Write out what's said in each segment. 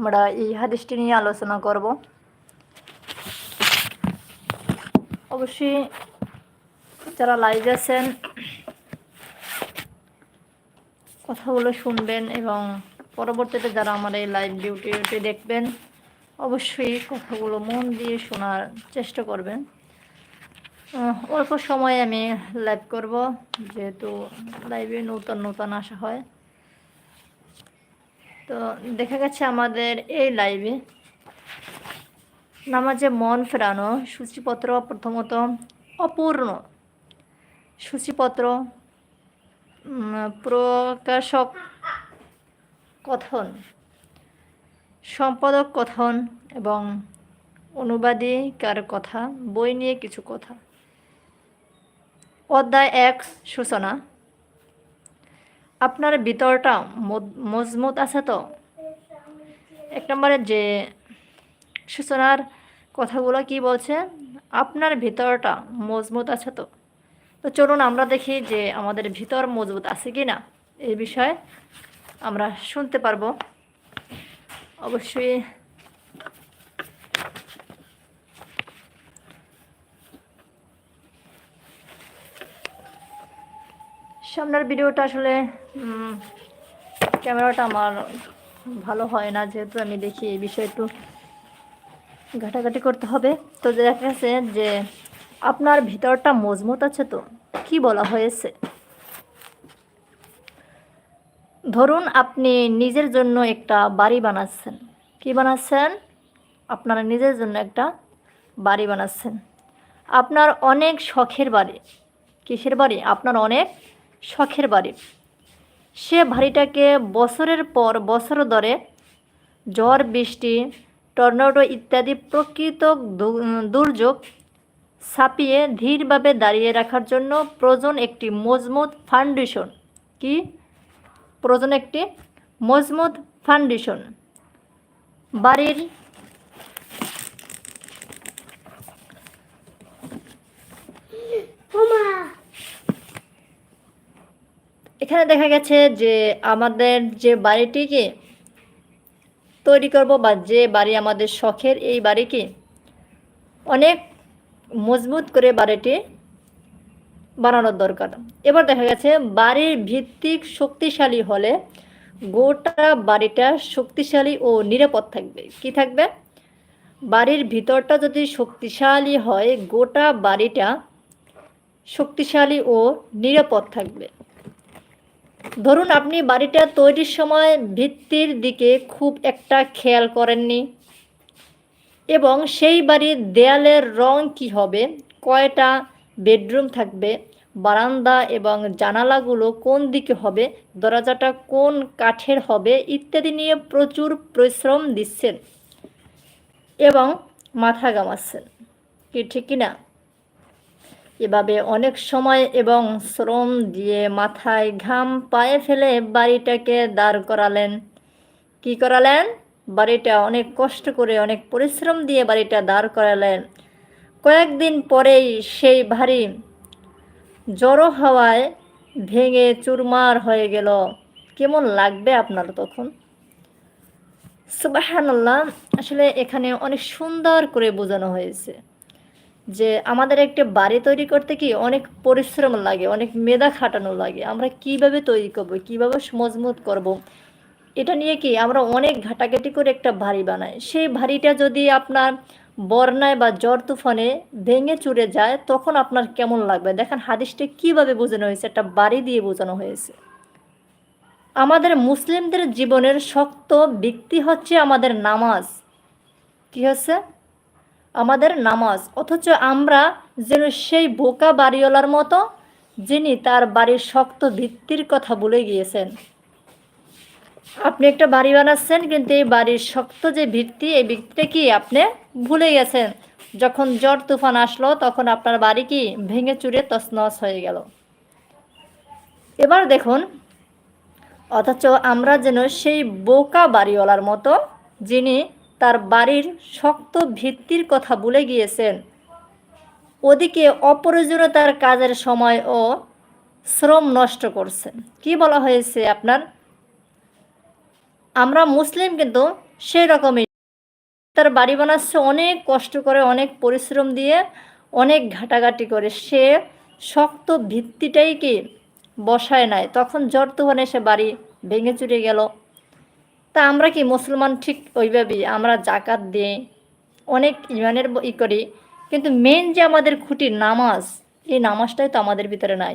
আমরা এই হাদিসটি নিয়ে আলোচনা করব। অবশ্যই যারা লাইভ আছেন, কথাগুলো শুনবেন এবং পরবর্তীতে যারা আমার এই লাইভ ডিউটিটি দেখবেন, অবশ্যই কথাগুলো মন দিয়ে শোনার চেষ্টা করবেন। অল্প সময়ে আমি লাইভ করব, যেহেতু লাইভে নতুন নতুন আসা হয়। তো দেখা গেছে আমাদের এই লাইভে নামাজে মন ফেরানো সূচিপত্র প্রথমত অপূর্ণ সূচিপত্র প্রকাশক কথন, সম্পাদক কথন এবং অনুবাদিকার কথা, বই নিয়ে কিছু কথা। অধ্যায় এক, সূচনা। আপনার ভিতরটা মজ- মজবুত আছে তো? এক নম্বরে যে সূচনার কথাগুলো কি বলছে? আপনার ভিতরটা মজবুত আছে তো? তো চলুন আমরা দেখি যে আমাদের ভিতর মজবুত আছে কি না? এই বিষয়ে আমরা শুনতে পারব। অবশ্যই সামনের ভিডিওটা আসলে ক্যামেরাটা আমার ভালো হয় না, যেহেতু আমি দেখি এই বিষয়ে একটু ঘাটাঘাটি করতে হবে। তো দেখা গেছে যে আপনার ভিতরটা মজবুত আছে তো, কি বলা হয়েছে? ধরুন আপনি নিজের জন্য একটা বাড়ি বানাচ্ছেন। কি বানাচ্ছেন? আপনারা নিজের জন্য একটা বাড়ি বানাচ্ছেন। আপনার অনেক শখের বাড়ি। কিসের বাড়ি? আপনার অনেক শখের বাড়ি। সে বাড়িটাকে বছরের পর বছর ধরে ঝড়, বৃষ্টি, টর্নেডো ইত্যাদি প্রকৃত দুর্যোগ ছাপিয়ে ধীরভাবে দাঁড়িয়ে রাখার জন্য প্রয়োজন একটি মজবুত ফাউন্ডেশন। কি? প্রয়োজন একটি মজবুত ফাউন্ডেশন। বাড়ির এখানে দেখা গেছে যে আমাদের যে বাড়িটিকে তৈরি করব বা যে বাড়ি আমাদের শখের এই বাড়িকে অনেক মজবুত করে বাড়িটি বানানোর দরকার। এবার দেখা গেছে বাড়ির ভিত্তিক শক্তিশালী হলে গোটা বাড়িটা শক্তিশালী ও নিরাপদ থাকবে। কি থাকবে? বাড়ির ভিতরটা যদি শক্তিশালী হয়, গোটা বাড়িটা শক্তিশালী ও নিরাপদ থাকবে। ধরুন আপনি বাড়িটা তৈরির সময় ভিত্তির দিকে খুব একটা খেয়াল করেননি, এবং সেই বাড়ির দেয়ালের রং কি হবে, কয়টা বেডরুম থাকবে, বারান্দা এবং জানালাগুলো কোন দিকে হবে, দরজাটা কোন কাঠের হবে ইত্যাদি নিয়ে প্রচুর পরিশ্রম দিচ্ছেন এবং মাথা গামাচ্ছেন কি ঠিক কিনা? এভাবে অনেক সময় এবং শ্রম দিয়ে মাথায় ঘাম পায়ে ফেলে বাড়িটাকে দাঁড় করালেন। কি করালেন? বাড়িটা অনেক কষ্ট করে, অনেক পরিশ্রম দিয়ে বাড়িটা দাঁড় করালেন। কয়েকদিন পরেই সেই ভারী জড়ো হাওয়ায় ভেঙে চুরমার হয়ে গেল। কেমন লাগবে আপনার তখন? সুবাহান্লাহ আসলে এখানে অনেক সুন্দর করে বোঝানো হয়েছে। যে আমাদের একটা বাড়ি তৈরি করতে কি অনেক পরিশ্রম লাগে, অনেক মেধা খাটানো লাগে। আমরা কীভাবে তৈরি করব, কীভাবে মজবুত করব? এটা নিয়ে কি আমরা অনেক ঘাটাঘাটি করে একটা বাড়ি বানাই। সেই বাড়িটা যদি আপনার বন্যায় বা জ্বর তুফানে ভেঙে চুরে যায়, তখন আপনার কেমন লাগবে? দেখেন হাদিসটা কীভাবে বোঝানো হয়েছে? একটা বাড়ি দিয়ে বোঝানো হয়েছে। আমাদের মুসলিমদের জীবনের শক্ত ভিত্তি হচ্ছে আমাদের নামাজ। কি হচ্ছে? আমাদের নামাজ। অথচ আমরা যেন সেই বোকা বাড়িওয়ালার মতো, যিনি তার বাড়ির শক্ত ভিত্তির কথা ভুলে গিয়েছেন। আপনি একটা বাড়ি বানাচ্ছেন, কিন্তু এই বাড়ির শক্ত যে ভিত্তি, এই ভিত্তিটা কি আপনি ভুলে গেছেন? যখন ঝড় তুফান আসলো, তখন আপনার বাড়ি কি ভেঙে চুরে তছনছ হয়ে গেল। এবার দেখুন, অথচ আমরা যেন সেই বোকা বাড়িওয়ালার মতো, যিনি তার বাড়ির শক্ত ভিত্তির কথা ভুলে গিয়েছেন। ওদিকে অপ্রয়োজনীয়তার কাজের সময় ও শ্রম নষ্ট করছেন। কি বলা হয়েছে আপনার? আমরা মুসলিম কিন্তু সেই রকমই। তার বাড়ি বানাচ্ছে, অনেক কষ্ট করে, অনেক পরিশ্রম দিয়ে, অনেক ঘাটাঘাটি করে। সে শক্ত ভিত্তিটাই কি বসায় নাই। তখন জ্বর সে বাড়ি ভেঙে চুরে গেল। তা আমরা কি মুসলমান ঠিক ওইভাবেই? আমরা জাকাত দিই অনেক ইমানের ই করি। কিন্তু মেন যে আমাদের খুঁটি নামাজ, এই নামাজটাই তো আমাদের ভিতরে নাই।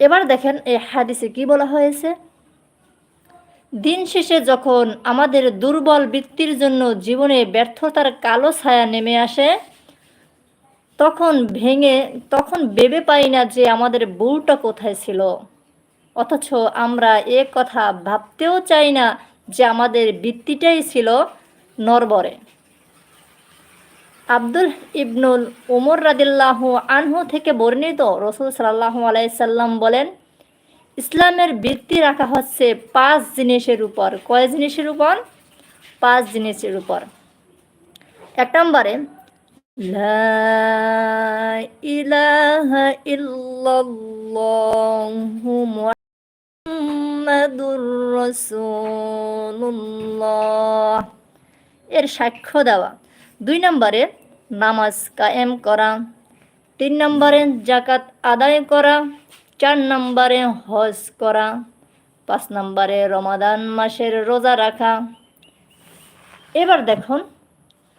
এবার দেখেন এই হাদিসে কি বলা হয়েছে? দিন শেষে যখন আমাদের দুর্বল বৃত্তির জন্য জীবনে ব্যর্থতার কালো ছায়া নেমে আসে, তখন ভেঙে, তখন ভেবে পাই না যে আমাদের বউটা কোথায় ছিল। অথচ আমরা এ কথা ভাবতেও চাই না যে আমাদের বৃত্তিটাই ছিল নরবরে। আব্দুল ইবনুল উমর রাদিল্লাহ আনহু থেকে বর্ণিত রসুল সাল্লাহ আলাইসাল্লাম বলেন, ইসলামের বৃত্তি রাখা হচ্ছে পাঁচ জিনিসের উপর। কয় জিনিসের উপর? পাঁচ জিনিসের উপর। এক নম্বরে ইলাহা ইল্লাল্লাহু এর সাক্ষ্য দেওয়া। দুই নম্বরে নামাজ কায়েম করা। তিন নম্বরে জাকাত আদায় করা। চার নম্বরে হজ করা। পাঁচ নম্বরে রমাদান মাসের রোজা রাখা। এবার দেখুন,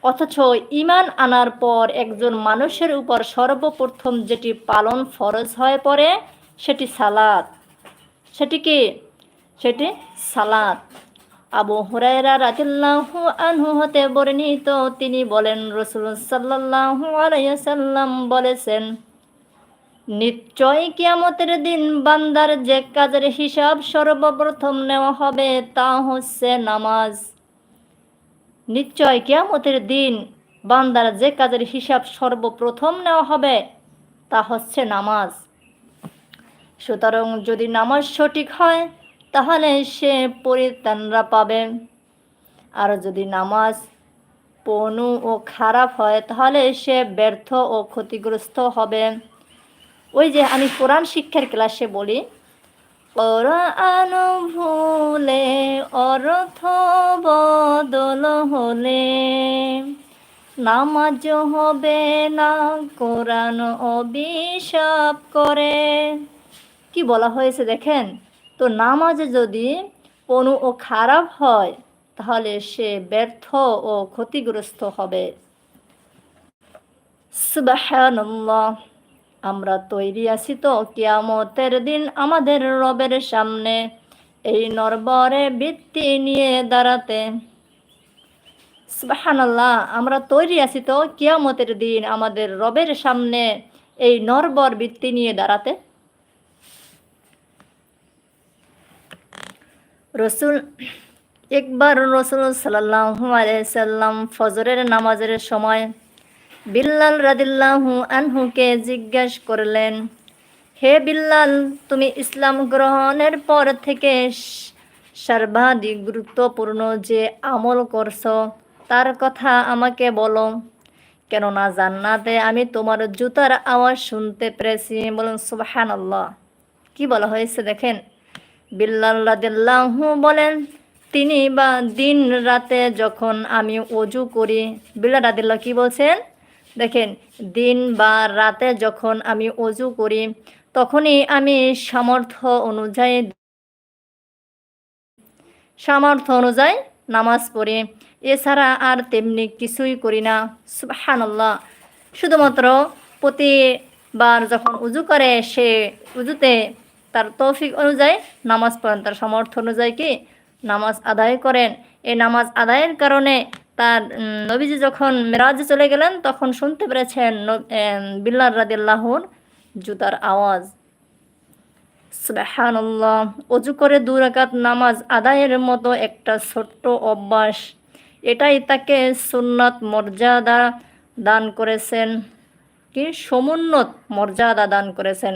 অথচ ইমান আনার পর একজন মানুষের উপর সর্বপ্রথম যেটি পালন ফরজ হয়ে পড়ে, সেটি সালাদ সেটি কি? সেটি সালাদ আবু হুরায়রা রাদিল্লাহু আনহু হতে বর্ণিত, তিনি বলেন রসুল সাল্লাল্লাহু আলাইহি সাল্লাম বলেছেন, নিশ্চয় কিয়ামতের দিন বান্দার যে কাজের হিসাব সর্বপ্রথম নেওয়া হবে তা হচ্ছে নামাজ। নিশ্চয় কিয়ামতের দিন বান্দার যে কাজের হিসাব সর্বপ্রথম নেওয়া হবে তা হচ্ছে নামাজ। সুতরাং যদি নামাজ সঠিক হয়, তাহলে সে পরিত্রাণরা পাবে। আর যদি নামাজ পনু ও খারাপ হয়, তাহলে সে ব্যর্থ ও ক্ষতিগ্রস্ত হবে। ওই যে আমি কোরআন শিক্ষার ক্লাসে বলি ভুলে অর্থ বদল হলে নামাজ হবে না, কোরআন অভিশাপ করে। কি বলা হয়েছে দেখেন? তো নামাজে যদি কোনো ও খারাপ হয়, তাহলে সে ব্যর্থ ও ক্ষতিগ্রস্ত হবে। আমরা তৈরি আছি তো কিয়ামতের দিন আমাদের রবের সামনে, এই নরবরে বৃত্তি নিয়ে দাঁড়াতে। সুবহানাল্লাহ, আমরা তৈরি আছি তো কিয়ামতের দিন আমাদের রবের সামনে এই নরবর বৃত্তি নিয়ে দাঁড়াতে। রসুল একবার রসুল সাল্লাহু আলাইসাল্লাম ফজরের নামাজের সময় বিল্লাল রাদিল্লাহু আনহুকে জিজ্ঞেস করলেন, হে বিল্লাল, তুমি ইসলাম গ্রহণের পর থেকে সর্বাধিক গুরুত্বপূর্ণ যে আমল করছ, তার কথা আমাকে বলো। কেননা জান্নাতে আমি তোমার জুতার আওয়াজ শুনতে পেরেছি। বলুন সুবাহান আল্লাহ কি বলা হয়েছে দেখেন? বিল্লাল্লাহু বলেন, তিনি বা দিন রাতে যখন আমি অজু করি বিল্লা রাদিল্লাহ কি বলছেন? দেখেন, দিন বা রাতে যখন আমি অজু করি, তখনই আমি সামর্থ্য অনুযায়ী সামর্থ্য অনুযায়ী নামাজ পড়ি। এছাড়া আর তেমনি কিছুই করি না। সুবাহান্লাহ শুধুমাত্র প্রতিবার যখন উজু করে, সে উজুতে তার তৌফিক অনুযায়ী নামাজ পড়েন। তার সামর্থ্য অনুযায়ী কি? নামাজ আদায় করেন। এই নামাজ আদায়ের কারণে তার নবীজি যখন মেরাজে চলে গেলেন, তখন শুনতে পেরেছেন বিল্লার রাদিল্লাহর জুতার আওয়াজ। সুবাহান্লাহ অজু করে দুরাকাত নামাজ আদায়ের মতো একটা ছোট্ট অভ্যাস। এটাই তাকে সুন্নত মর্যাদা দান করেছেন। কি? সমুন্নত মর্যাদা দান করেছেন।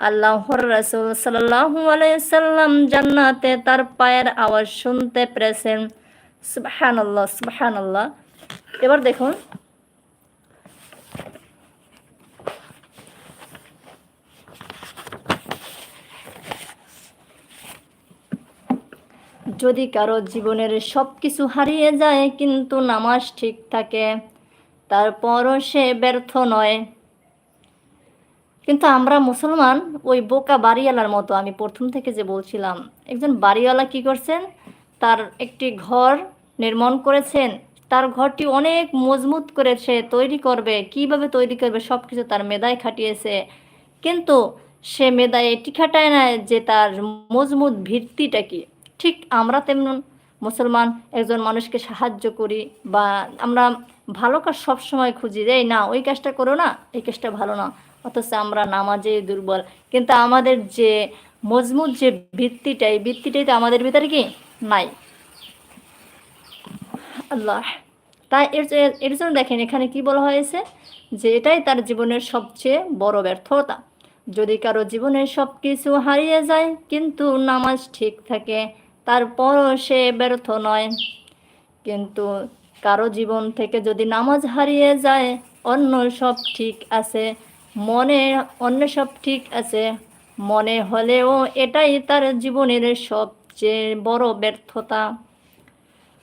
আল্লাহর রসুল সাল্লাহু আলাইসাল্লাম জান্নাতে তার পায়ের আওয়াজ শুনতে পেরেছেন। সুবাহান আল্লাহ এবার দেখুন। যদি কারও জীবনের সব কিছু হারিয়ে যায়, কিন্তু নামাজ ঠিক থাকে, তারপরও সে ব্যর্থ নয়। কিন্তু আমরা মুসলমান ওই বোকা বাড়িওয়ালার মতো, আমি প্রথম থেকে যে বলছিলাম, একজন বাড়িওয়ালা কি করছেন? তার একটি ঘর নির্মাণ করেছেন, তার ঘরটি অনেক মজবুত করে সে তৈরি করবে, কীভাবে তৈরি করবে সব কিছু তার মেধায় খাটিয়েছে। কিন্তু সে মেধায় এটি খাটায় না যে তার মজবুত ভিত্তিটা কি। ঠিক আমরা তেমন মুসলমান, একজন মানুষকে সাহায্য করি বা আমরা ভালো কাজ সবসময় খুঁজি যে না, ওই কাজটা করো না, এই কাজটা ভালো না। অথচ আমরা নামাজে দুর্বল। কিন্তু আমাদের যে মজবুত যে ভিত্তিটা, এই ভিত্তিটাই তো আমাদের ভিতরে কি? নাই। আল্লাহ। তাই এর এর জন্য দেখেন এখানে কি বলা হয়েছে? যে এটাই তার জীবনের সবচেয়ে বড় ব্যর্থতা। যদি কারও জীবনের সব কিছু হারিয়ে যায়, কিন্তু নামাজ ঠিক থাকে, তারপরও সে ব্যর্থ নয়। কিন্তু কারও জীবন থেকে যদি নামাজ হারিয়ে যায়, অন্য সব ঠিক আছে। মনে অন্য সব ঠিক আছে। মনে হলেও এটাই তার জীবনের সবচেয়ে বড় ব্যর্থতা।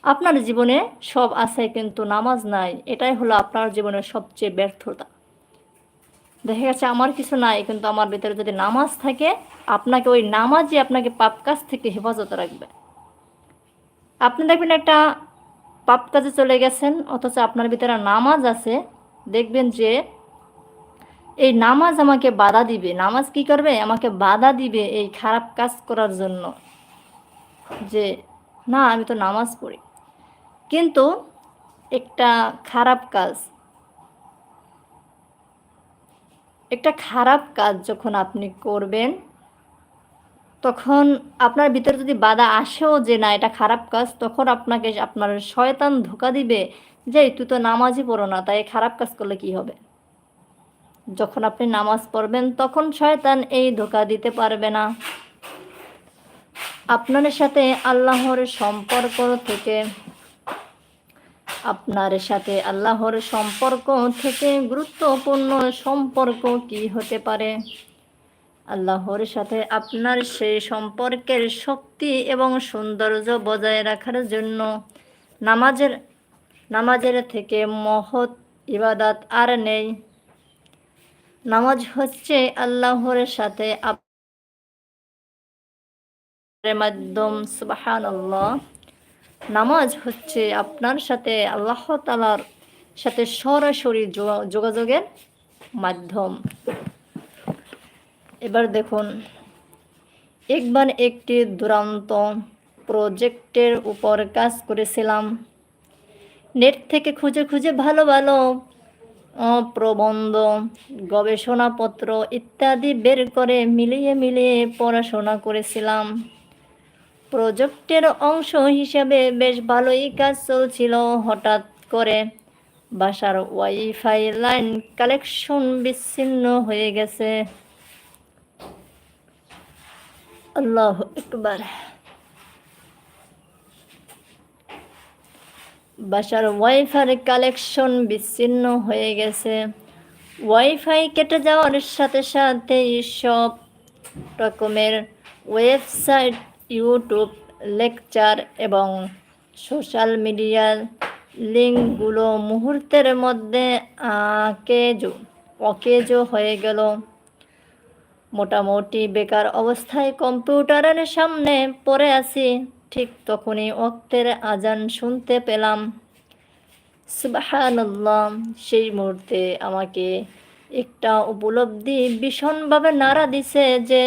আপনার জীবনে সব আছে কিন্তু নামাজ নাই, এটাই হলো আপনার জীবনের সবচেয়ে ব্যর্থতা। দেখা গেছে আমার কিছু নাই, কিন্তু আমার ভিতরে যদি নামাজ থাকে, আপনাকে ওই নামাজই আপনাকে পাপ কাজ থেকে হেফাজত রাখবে। আপনি দেখবেন একটা পাপ কাজে চলে গেছেন, অথচ আপনার ভিতরে নামাজ আছে, দেখবেন যে এই নামাজ আমাকে বাধা দিবে। নামাজ কি করবে? আমাকে বাধা দিবে এই খারাপ কাজ করার জন্য। যে, না, আমি তো নামাজ পড়ি। কিন্তু একটা খারাপ কাজ, একটা খারাপ কাজ যখন আপনি করবেন, তখন আপনার ভিতরে যদি বাধা আসেও যে, না, এটা খারাপ কাজ, তখন আপনাকে আপনার শয়তান ধোকা দিবে যে তুই তো নামাজই পড়ো না, তাই খারাপ কাজ করলে কি হবে? যখন আপনি নামাজ পড়বেন, তখন শয়তান এই ধোকা দিতে পারবে না। আপনার সাথে আল্লাহর সম্পর্ক থেকে, আপনার সাথে আল্লাহর সম্পর্ক থেকে গুরুত্বপূর্ণ সম্পর্ক কি হতে পারে? আল্লাহর সাথে আপনার সেই সম্পর্কের শক্তি এবং সৌন্দর্য বজায় রাখার জন্য নামাজের নামাজের থেকে মহৎ ইবাদাত আর নেই। নামাজ হচ্ছে আল্লাহর সাথে মাধ্যম সুবাহান নামাজ হচ্ছে আপনার সাথে আল্লাহ তালার সাথে সরাসরি যোগা- যোগাযোগের মাধ্যম। এবার দেখুন, একবার একটি দুরন্ত প্রজেক্টের উপর কাজ করেছিলাম। নেট থেকে খুঁজে খুঁজে ভালো ভালো প্রবন্ধ, গবেষণাপত্র ইত্যাদি বের করে মিলিয়ে মিলিয়ে পড়াশোনা করেছিলাম। প্রজেক্টের অংশ হিসাবে বেশ ভালোই কাজ চলছিল হঠাৎ করে। বাসার ওয়াইফাই লাইন কালেকশন বিচ্ছিন্ন হয়ে গেছে। আল্লাহ একবার বাসার ওয়াইফাই কালেকশন বিচ্ছিন্ন হয়ে গেছে। ওয়াইফাই কেটে যাওয়ার সাথে সাথে সব রকমের ওয়েবসাইট ইউটিউব লেকচার এবং সোশ্যাল মিডিয়ার লিঙ্কগুলো মুহূর্তের মধ্যে আকেজো অকেজো হয়ে গেল। মোটামুটি বেকার অবস্থায় কম্পিউটারের সামনে পড়ে আছি। ঠিক তখনই অক্তের আজান শুনতে পেলাম। সুবাহান্লাহ সেই মুহূর্তে আমাকে একটা উপলব্ধি ভীষণভাবে নাড়া দিছে যে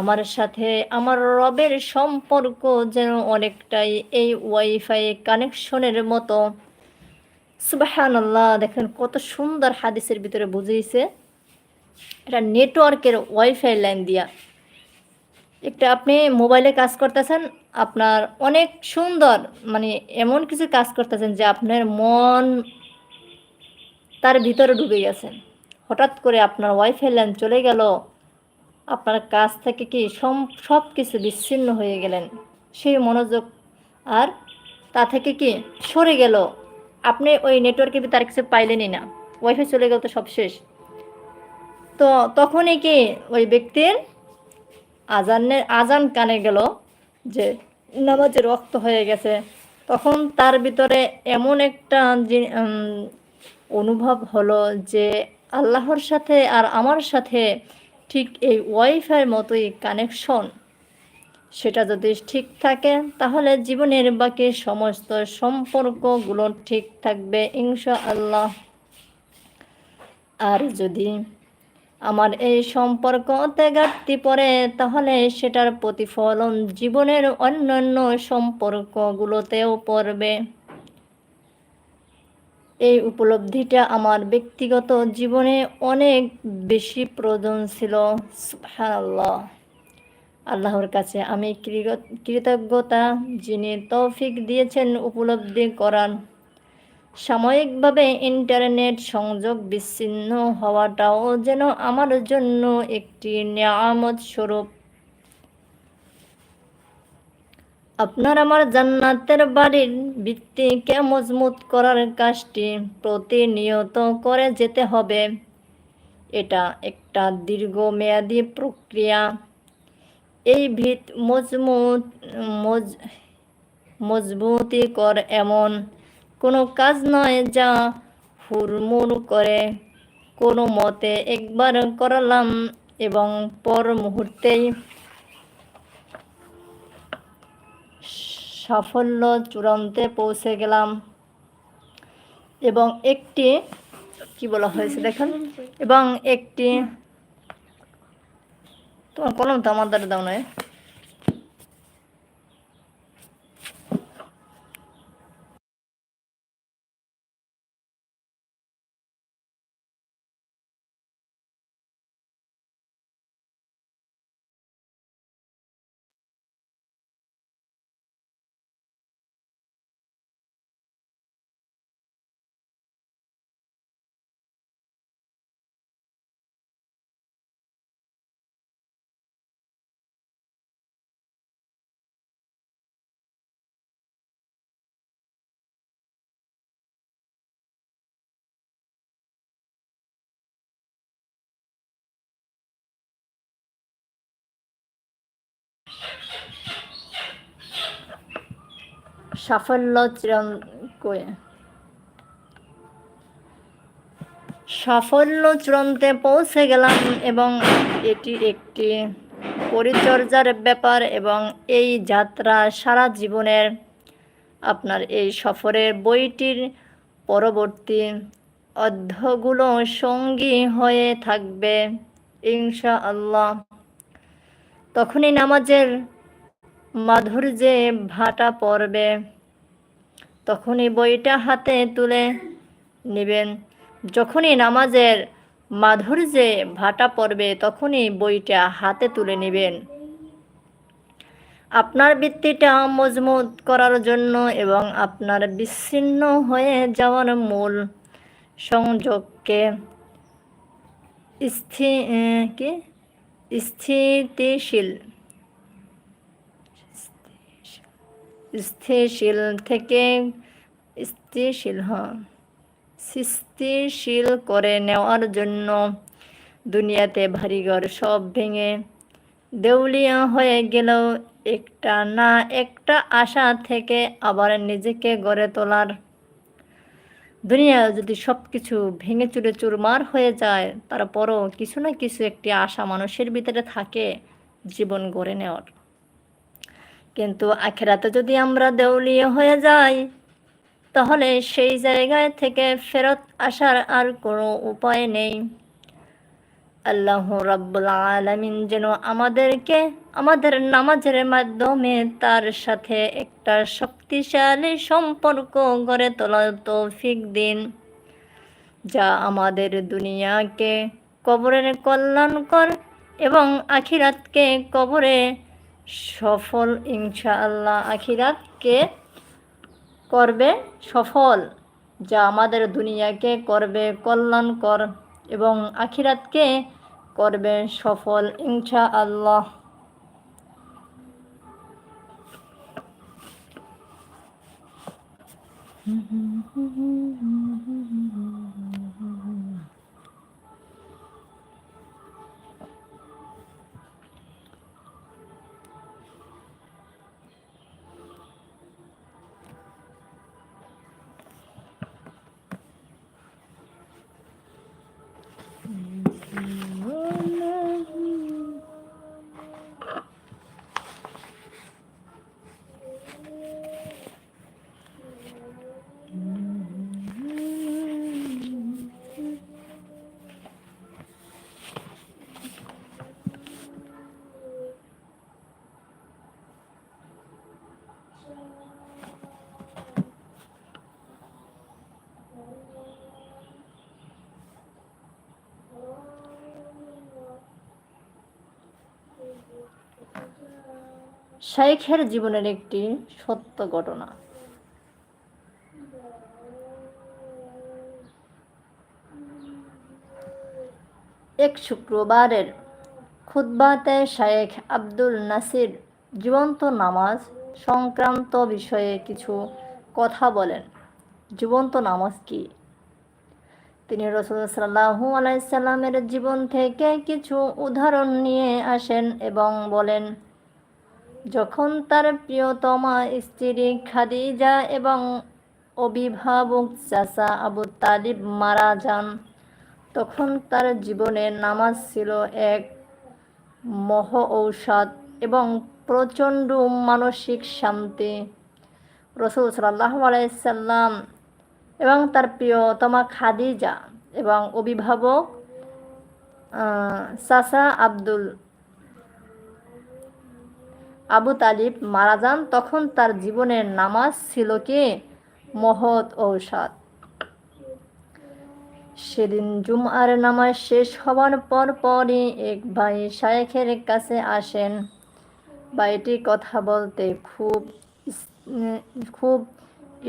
আমার সাথে আমার রবের সম্পর্ক যেন অনেকটাই এই ওয়াইফাই কানেকশনের মতো। সুবাহান্লাহ দেখেন কত সুন্দর হাদিসের ভিতরে বুঝিয়েছে এটা নেটওয়ার্কের ওয়াইফাই লাইন দিয়া। একটা আপনি মোবাইলে কাজ করতেছেন আপনার অনেক সুন্দর মানে এমন কিছু কাজ করতেছেন যে আপনার মন তার ভিতরে ডুবে গেছেন হঠাৎ করে আপনার ওয়াইফাই লাইন চলে গেল। আপনার কাজ থেকে কি সব কিছু বিচ্ছিন্ন হয়ে গেলেন। সেই মনোযোগ আর তা থেকে কি সরে গেল। আপনি ওই নেটওয়ার্কে তার কিছু পাইলেনই না। ওয়াইফাই চলে গেল তো সব শেষ। তো তখনই কি ওই ব্যক্তির আজানের, আজান কানে গেল। যে নামাজে রক্ত হয়ে গেছে, তখন তার ভিতরে এমন একটা অনুভব হলো যে আল্লাহর সাথে আর আমার সাথে ঠিক এই ওয়াইফাইয়ের মতোই কানেকশন। সেটা যদি ঠিক থাকে, তাহলে জীবনের বাকি সমস্ত সম্পর্কগুলো ঠিক থাকবে ইনশা আল্লাহ আর যদি আমার এই সম্পর্কতে ঘাটতি পড়ে, তাহলে সেটার প্রতিফলন জীবনের অন্যান্য সম্পর্কগুলোতেও পড়বে। এই উপলব্ধিটা আমার ব্যক্তিগত জীবনে অনেক বেশি প্রয়োজন ছিল আল্লাহ আল্লাহর কাছে আমি কৃতজ্ঞতা যিনি তৌফিক দিয়েছেন উপলব্ধি করান সাময়িকভাবে ইন্টারনেট সংযোগ বিচ্ছিন্ন হওয়াটাও যেন আমার জন্য একটি নিয়ামত স্বরূপ। আপনার আমার জান্নাতের বাড়ির ভিত্তিকে মজবুত করার কাজটি প্রতিনিয়ত করে যেতে হবে। এটা একটা দীর্ঘমেয়াদী প্রক্রিয়া। এই ভিত মজবুত, মজ, মজবুতিকর এমন কোনো কাজ নয় যা হুড়মুড় করে। কোনো মতে একবার করালাম এবং পর মুহূর্তেই সাফল্য চূড়ান্তে পৌঁছে গেলাম। এবং একটি, কি বলা হয়েছে দেখেন? এবং একটি, তোমার কলম তো আমার দ্বারা দাও নয় সাফল্য সাফল্য চূড়ান্তে পৌঁছে গেলাম এবং এটি একটি পরিচর্যার ব্যাপার এবং এই যাত্রা সারা জীবনের আপনার এই সফরের বইটির পরবর্তী অধ্যগুলো সঙ্গী হয়ে থাকবে ইনশা আল্লাহ তখনই নামাজের মাধুর্যে ভাটা পড়বে, তখনই বইটা হাতে তুলে নেবেন। যখনই নামাজের মাধুর্যে ভাটা পড়বে, তখনই বইটা হাতে তুলে নেবেন। আপনার বৃত্তিটা মজবুত করার জন্য এবং আপনার বিচ্ছিন্ন হয়ে যাওয়ার মূল সংযোগকে স্থিতিশীল স্থিরশীল থেকে স্থিরশীল হ্যাঁ স্থিরশীল করে নেওয়ার জন্য দুনিয়াতে ভারীঘর সব ভেঙে দেউলিয়া হয়ে গেলেও একটা না একটা আশা থেকে আবার নিজেকে গড়ে তোলার। দুনিয়া যদি সব কিছু ভেঙে চুরে চুরমার হয়ে যায়, তারপরও কিছু না কিছু একটি আশা মানুষের ভিতরে থাকে জীবন গড়ে নেওয়ার। কিন্তু আখেরাতে যদি আমরা দেউলিয়া হয়ে যাই, তাহলে সেই জায়গায় থেকে ফেরত আসার আর কোনো উপায় নেই। আল্লাহ রাব্বুল আলমিন যেন আমাদেরকে আমাদের নামাজের মাধ্যমে তার সাথে একটা শক্তিশালী সম্পর্ক গড়ে তোলার তৌফিক দিন, যা আমাদের দুনিয়াকে কবরের কল্যাণকর এবং আখিরাতকে কবরে সফল ইনশাআল্লাহ আখিরাতকে করবে সফল, যা আমাদের দুনিয়াকে করবে কল্যাণকর এবং আখিরাতকে করবে সফল ইনশা আল্লাহ শাইখের জীবনের একটি সত্য ঘটনা। এক শুক্রবারের খুদ্বাতে শায়েখ আব্দুল নাসির জীবন্ত নামাজ সংক্রান্ত বিষয়ে কিছু কথা বলেন। জীবন্ত নামাজ কি? তিনি রসুল সাল্লাহু আলাইসাল্লামের জীবন থেকে কিছু উদাহরণ নিয়ে আসেন এবং বলেন যখন তার প্রিয়তমা স্ত্রী খাদিজা এবং অভিভাবক চাচা আবু তালিব মারা যান, তখন তার জীবনে নামাজ ছিল এক মহ ঔষধ এবং প্রচণ্ড মানসিক শান্তি। রসুল সাল্লাহ আলাইসাল্লাম এবং তার প্রিয়তমা খাদিজা এবং অভিভাবক সাসা আব্দুল আবু তালিব মারা যান, তখন তার জীবনের নামাজ ছিল কি? মহৎ ঔষধ। সেদিন জুমার নামাজ শেষ হওয়ার পর পরই এক ভাই শায়েখের কাছে আসেন। ভাইটি কথা বলতে খুব খুব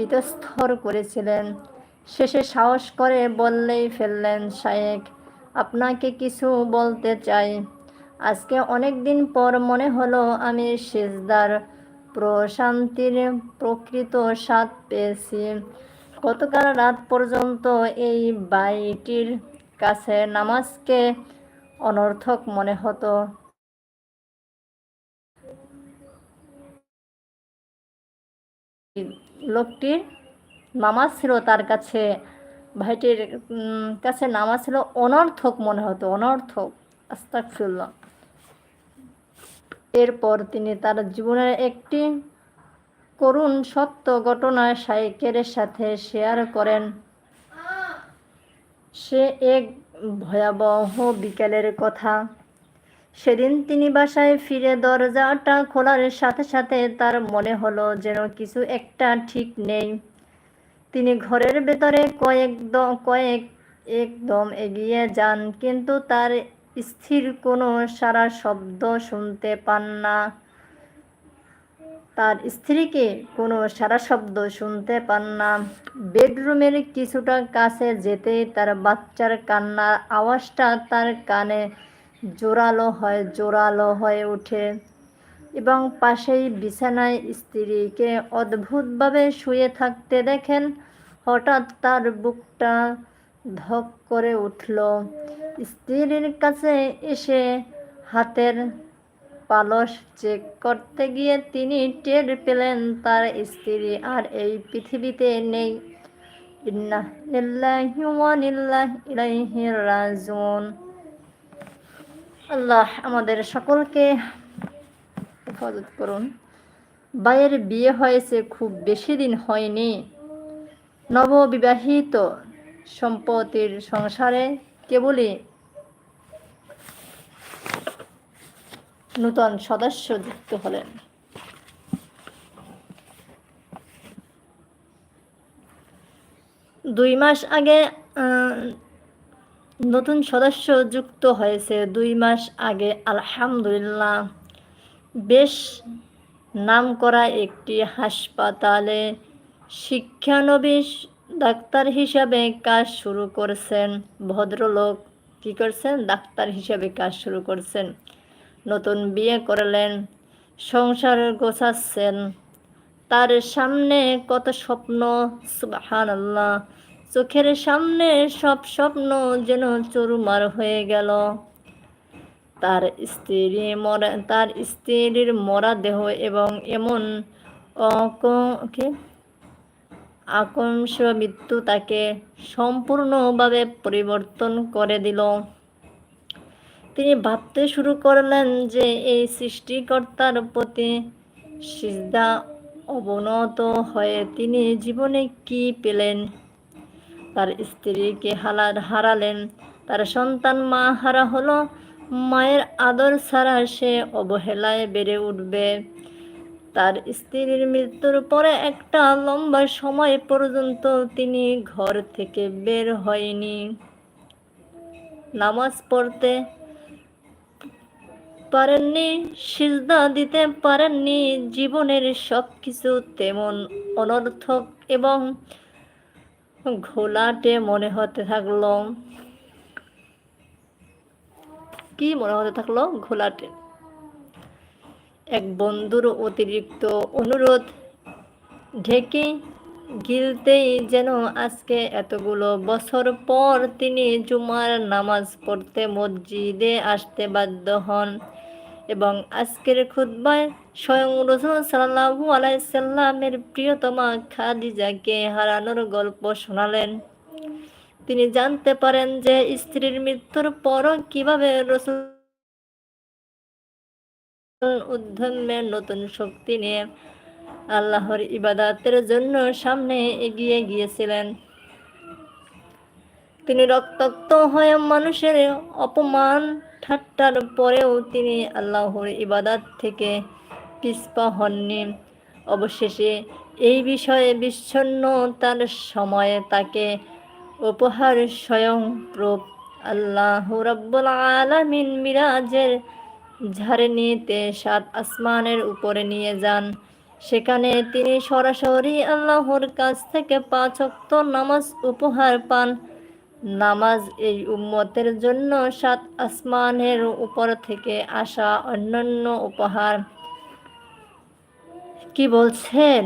ইতস্থর করেছিলেন। শেষে সাহস করে বললেই ফেললেন, শায়েখ, আপনাকে কিছু বলতে চাই। আজকে অনেক দিন পর মনে হলো আমি সেজদার প্রশান্তির প্রকৃত স্বাদ পেয়েছি। গতকাল রাত পর্যন্ত এই বাইটির কাছে নামাজকে অনর্থক মনে হতো। লোকটির নামাজ ছিল তার কাছে, ভাইটির কাছে নামাজ ছিল অনর্থক মনে হতো, অনর্থক আস্তাকফিল্লা এরপর তিনি তার জীবনের একটি করুণ সত্য ঘটনা সাইকের সাথে শেয়ার করেন। সে এক ভয়াবহ বিকেলের কথা। সেদিন তিনি বাসায় ফিরে দরজাটা খোলার সাথে সাথে তার মনে হলো যেন কিছু একটা ঠিক নেই। তিনি ঘরের ভেতরে কয়েক কয়েক একদম এগিয়ে যান, কিন্তু তার স্থির কোনো সারা শব্দ শুনতে পান না। তার স্ত্রীকে কোনো সারা শব্দ শুনতে পান না। বেডরুমের কিছুটা কাছে যেতেই তার বাচ্চার কান্নার আওয়াজটা তার কানে জোরালো হয়, জোরালো হয়ে ওঠে এবং পাশেই বিছানায় স্ত্রীকে অদ্ভুতভাবে শুয়ে থাকতে দেখেন। হঠাৎ তার বুকটা ধক করে উঠল। স্ত্রীর কাছে এসে হাতের পালস চেক করতে গিয়ে তিনি টের পেলেন তার স্ত্রী আর এই পৃথিবীতে নেই। আল্লাহ আমাদের সকলকে হেফাজত করুন। বাইয়ের বিয়ে হয়েছে, খুব বেশি দিন হয়নি। নববিবাহিত সম্পত্তির সংসারে কেবলই নূতন সদস্য যুক্ত হলেন। দুই মাস আগে নতুন সদস্য যুক্ত হয়েছে। দুই মাস আগে, আলহামদুলিল্লাহ, বেশ নাম করা একটি হাসপাতালে শিক্ষানবিশ ডাক্তার হিসাবে কাজ শুরু করছেন ভদ্রলোক। কী করছেন? ডাক্তার হিসাবে কাজ শুরু করছেন। নতুন বিয়ে করলেন, সংসার গোছাচ্ছেন। তার সামনে কত স্বপ্ন সুবাহান আল্লাহ চোখের সামনে সব স্বপ্ন যেন চুরমার হয়ে গেল। তার স্ত্রী মরা তার স্ত্রীর মরা দেহ এবং এমন অকে আকর্ষ মৃত্যু তাকে সম্পূর্ণভাবে পরিবর্তন করে দিল। তিনি ভাবতে শুরু করলেন যে এই সৃষ্টিকর্তার প্রতি সিজদা অবনত হয়ে তিনি জীবনে কি পেলেন? তার স্ত্রীকে হালার হারালেন, তার সন্তান মা হারা হলো, মায়ের আদর ছাড়া সে অবহেলায় বেড়ে উঠবে। তার স্ত্রীর মৃত্যুর পরে একটা লম্বা সময় পর্যন্ত তিনি ঘর থেকে বের হয়নি। নামাজ পড়তে পারেননি, সিজদা দিতে পারেননি, জীবনের সব কিছু তেমন অনর্থক এবং ঘোলাটে মনে হতে থাকল। কি মনে হতে থাকল? ঘোলাটে। এক বন্ধুর অতিরিক্ত অনুরোধ। ঢেকে গিলতেই যেন আজকে এতগুলো বছর পর তিনি জুমার নামাজ পড়তে মসজিদে আসতে বাধ্য হন এবং আজকের খুদ্বায় স্বয়ং রসুল সাল্লাহু আলাইসাল্লামের প্রিয়তমা খাদিজাকে হারানোর গল্প শোনালেন। তিনি জানতে পারেন যে স্ত্রীর মৃত্যুর পরও কীভাবে রসুল উদ্যমে নতুন শক্তি নিয়ে আল্লাহর ইবাদাতের জন্য সামনে এগিয়ে গিয়েছিলেন। তিনি রক্তাক্ত হয়ে মানুষের অপমান ঠাট্টার পরেও তিনি আল্লাহর ইবাদাত থেকে পিসপা হননি। অবশেষে এই বিষয়ে বিচ্ছন্ন তার সময়ে তাকে উপহার স্বয়ং প্রভ আল্লাহ রব্বুল আলামিন মিরাজের ঝাড়নিতে সাত আসমানের উপরে নিয়ে যান। সেখানে তিনি সরাসরি আল্লাহর কাছ থেকে পাঁচ অক্ত নামাজ উপহার পান। নামাজ এই উম্মতের জন্য সাত আসমানের উপর থেকে আসা অন্যান্য উপহার। কি বলছেন?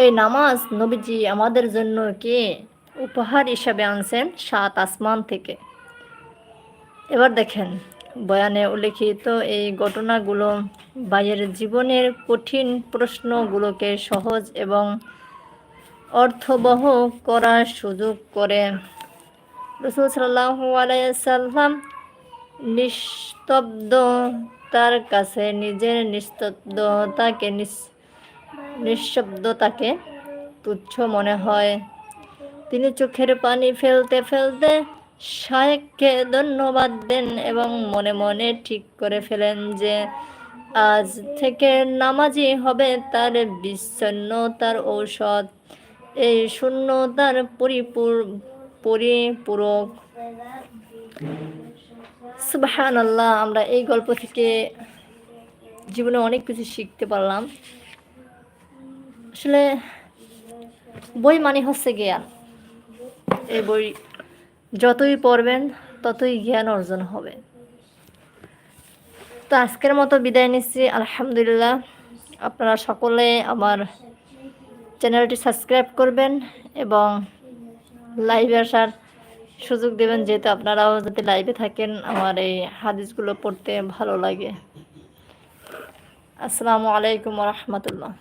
এই নামাজ নবীজি আমাদের জন্য কে উপহার হিসাবে আনছেন? সাত আসমান থেকে। এবার দেখেন, বয়ানে উল্লেখিত এই ঘটনাগুলো বাইয়ের জীবনের কঠিন প্রশ্নগুলোকে সহজ এবং অর্থবহ করার সুযোগ করে রসুল সাল্লাহু আলাইসাল্লাম নিস্তব্ধ তার কাছে, নিজের নিস্তব্ধতাকে নিঃশব্দতাকে তুচ্ছ মনে হয়। তিনি চোখের পানি ফেলতে ফেলতে শায়েককে ধন্যবাদ দেন এবং মনে মনে ঠিক করে ফেলেন যে আজ থেকে নামাজি হবে তার তার ঔষধ। এই শূন্যতার পরিপূর, পরিপূরক। সুবাহান আল্লাহ আমরা এই গল্প থেকে জীবনে অনেক কিছু শিখতে পারলাম। আসলে বই মানে হচ্ছে জ্ঞান। এই বই যতই পড়বেন, ততই জ্ঞান অর্জন হবে। তো আজকের মতো বিদায় নিচ্ছি, আলহামদুলিল্লাহ। আপনারা সকলে আমার চ্যানেলটি সাবস্ক্রাইব করবেন এবং লাইভে আসার সুযোগ দেবেন, যেহেতু আপনারাও যদি লাইভে থাকেন, আমার এই হাদিসগুলো পড়তে ভালো লাগে। আসসালামু আলাইকুম রহমতুল্লাহ।